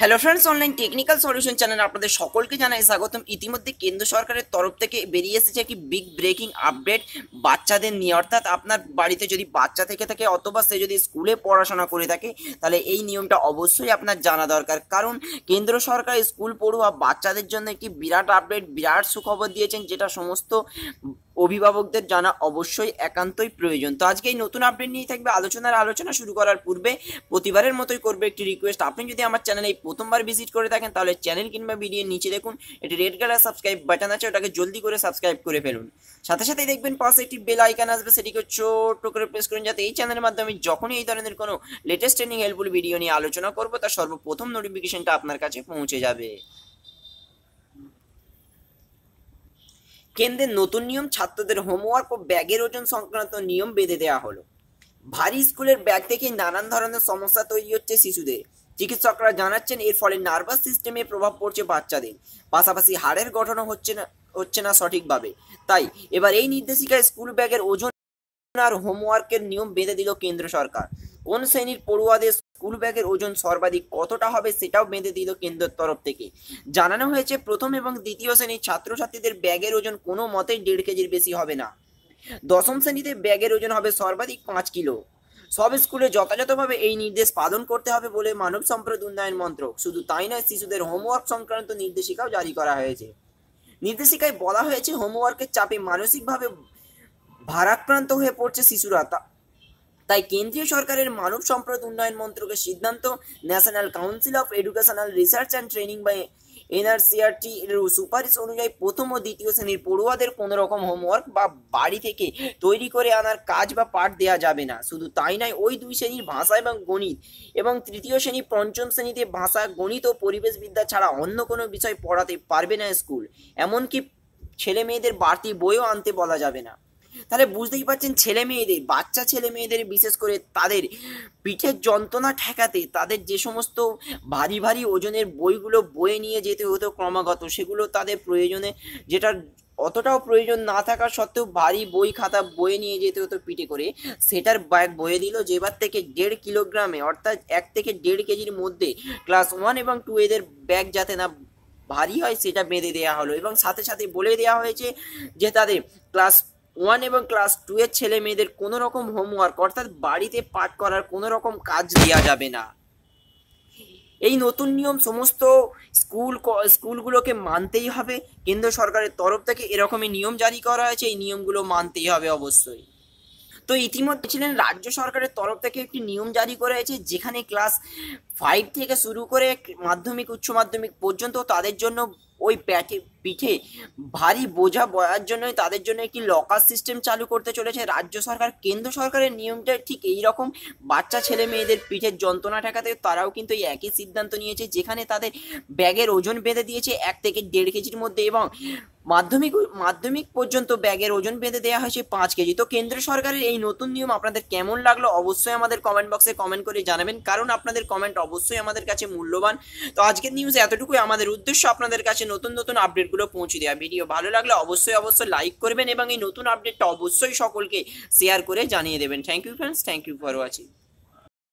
Hello friends online technical solution channel আপনাদের সকলকে জানাই স্বাগতম। ইতিমধ্যে কেন্দ্র সরকারের তরফ থেকে বেরিয়ে এসেছে একটি বিগ ব্রেকিং আপডেট বাচ্চাদের নিয়ে। অর্থাৎ আপনার বাড়িতে যদি বাচ্চা থেকে থাকে অথবা সে যদি স্কুলে পড়াশোনা করে থাকে, তাহলে এই নিয়মটা অবশ্যই আপনার জানা দরকার। কারণ কেন্দ্র সরকার স্কুল পড়ুয়া বাচ্চাদের জন্য একটি বিরাট আপডেট বিরাট সুখবর দিয়েছেন, যেটা সমস্ত অভিভাবকদের জানা অবশ্যই একান্তই প্রয়োজন। তো আজকে এই নতুন আপডেট নিয়ে থাকবে আলোচনার আলোচনা শুরু করার পূর্বে প্রতিবারের মতোই করবে একটি রিকোয়েস্ট আপনি যদি আমার চ্যানেলে এই প্রথমবার ভিজিট করে থাকেন, তাহলে চ্যানেল কিংবা ভিডিও নিচে দেখুন। এটি রেড কালার সাবস্ক্রাইব বাটন আছে, ওটাকে জলদি করে সাবস্ক্রাইব করে ফেলুন। সাথে সাথে দেখবেন পাশে একটি বেল আইকন আসবে, সেটিকে ছোট্ট করে প্রেস করুন, যাতে এই চ্যানেলের মাধ্যমে যখনই এই ধরনের কোনো লেটেস্ট ট্রেনিং হেল্পফুল ভিডিও নিয়ে আলোচনা করব, তার সর্বপ্রথম নোটিফিকেশনটা আপনার কাছে পৌঁছে যাবে। কেন্দ্রের নতুন নিয়ম ছাত্রদের হোমওয়ার্ক ও ব্যাগের ওজন সংক্রান্ত নিয়ম বেঁধে দেওয়া হলো। ভারী স্কুলের ব্যাগ থেকে নানান ধরনের সমস্যা তৈরি হচ্ছে শিশুদের। চিকিৎসকরা জানাচ্ছেন, এর ফলে নার্ভাস সিস্টেমে প্রভাব পড়ছে বাচ্চাদের। পাশাপাশি হাড়ের গঠনও হচ্ছে না হচ্ছে না সঠিকভাবে। তাই এবার এই নির্দেশিকায় স্কুল ব্যাগের ওজন আর হোমওয়ার্কের নিয়ম বেঁধে দিল কেন্দ্র সরকার। কোন শ্রেণির পড়ুয়াদের স্কুল ব্যাগের ওজন সর্বাধিক কতটা হবে সেটাও বেঁধে দিল কেন্দ্রের তরফ থেকে। জানানো হয়েছে প্রথম এবং দ্বিতীয় শ্রেণির ছাত্রছাত্রীদের ব্যাগের ওজন কোনো মতেই দেড় কেজির বেশি হবে না। দশম শ্রেণীতে ব্যাগের ওজন হবে সর্বাধিক পাঁচ কিলো। সব স্কুলে যথাযথভাবে এই নির্দেশ পালন করতে হবে বলে মানব সম্পদ উন্নয়ন মন্ত্রক, শুধু তাই নয়, শিশুদের হোমওয়ার্ক সংক্রান্ত নির্দেশিকাও জারি করা হয়েছে। নির্দেশিকায় বলা হয়েছে, হোমওয়ার্কের চাপে মানসিকভাবে ভারাক্রান্ত হয়ে পড়ছে শিশুরা। তাই কেন্দ্রীয় সরকারের মানব সম্পদ উন্নয়ন মন্ত্রকের সিদ্ধান্ত national council of educational research and training বা এনআরসিআরটি এর সুপারিশ অনুযায়ী প্রথম ও দ্বিতীয় শ্রেণির পড়ুয়াদের কোনো রকম হোমওয়ার্ক বা বাড়ি থেকে তৈরি করে আনার কাজ বা পাঠ দেওয়া যাবে না। শুধু তাই নয়, ওই দুই শ্রেণির ভাষা এবং গণিত এবং তৃতীয় শ্রেণি, পঞ্চম শ্রেণীতে ভাষা, গণিত ও পরিবেশবিদ্যা ছাড়া অন্য কোনো বিষয় পড়াতে পারবে না স্কুল। এমনকি ছেলে মেয়েদের বাড়তি বইও আনতে বলা যাবে না। তাহলে বুঝতেই পারছেন ছেলে মেয়েদের, বাচ্চা ছেলে মেয়েদের, বিশেষ করে তাদের পিঠের যন্ত্রণা ঠেকাতে তাদের যে সমস্ত ভারী ভারী ওজনের বইগুলো বয়ে নিয়ে যেতে হতো ক্রমাগত, সেগুলো তাদের প্রয়োজনে যেটা অতটাও প্রয়োজন না থাকা সত্ত্বেও ভারী বই খাতা বয়ে নিয়ে যেতে হতো পিঠে করে, সেটার ব্যাগ বয়ে দিল যেবার থেকে দেড় কিলোগ্রামে, অর্থাৎ এক থেকে দেড় কেজির মধ্যে ক্লাস ওয়ান এবং টু এদের ব্যাগ যাতে না ভারী হয় সেটা বেঁধে দেওয়া হলো এবং সাথে সাথে বলে দেওয়া হয়েছে যে তাদের ক্লাস ওয়ান এবং ক্লাস টু এর ছেলে মেয়েদের কোনো রকম হোমওয়ার্ক অর্থাৎ বাড়িতে পাঠ করার কোনো রকম কাজ দেওয়া যাবে না। এই নতুন নিয়ম সমস্ত স্কুল স্কুলগুলোকে মানতেই হবে। কেন্দ্র সরকারের তরফ থেকে এরকমই নিয়ম জারি করা হয়েছে, এই নিয়মগুলো মানতেই হবে অবশ্যই। তো ইতিমধ্যে ছিলেন রাজ্য সরকারের তরফ থেকে একটি নিয়ম জারি করা হয়েছে, যেখানে ক্লাস ফাইভ থেকে শুরু করে মাধ্যমিক, উচ্চ মাধ্যমিক পর্যন্ত তাদের জন্য ওই প্যাটে, পিঠে ভারী বোঝা বয়ার জন্যই তাদের জন্য একটি লকার সিস্টেম চালু করতে চলেছে। রাজ্য সরকার, কেন্দ্র সরকারের নিয়মটা ঠিক এই রকম বাচ্চা, ছেলে, মেয়েদের পিঠের যন্ত্রণা ঠেকাতে তারাও কিন্তু এই একই সিদ্ধান্ত নিয়েছে, যেখানে তাদের ব্যাগের ওজন বেঁধে দিয়েছে এক থেকে দেড় কেজির মধ্যে এবং মাধ্যমিক মাধ্যমিক পর্যন্ত ব্যাগের ওজন বেঁধে দেওয়া হয়েছে পাঁচ কেজি। তো কেন্দ্র সরকারের এই নতুন নিয়ম আপনাদের কেমন লাগল অবশ্যই আমাদের কমেন্ট বক্সে কমেন্ট করে জানাবেন। কারণ আপনাদের কমেন্ট অবশ্যই আমাদের কাছে মূল্যবান। তো আজকের নিউজ এতটুকুই। আমাদের উদ্দেশ্য আপনাদের কাছে নতুন নতুন আপডেটগুলো পৌঁছে দেওয়া। ভিডিও ভালো লাগলে অবশ্যই অবশ্যই লাইক করবেন এবং এই নতুন আপডেটটা অবশ্যই সকলকে শেয়ার করে জানিয়ে দেবেন। Thank you friends thank you for watching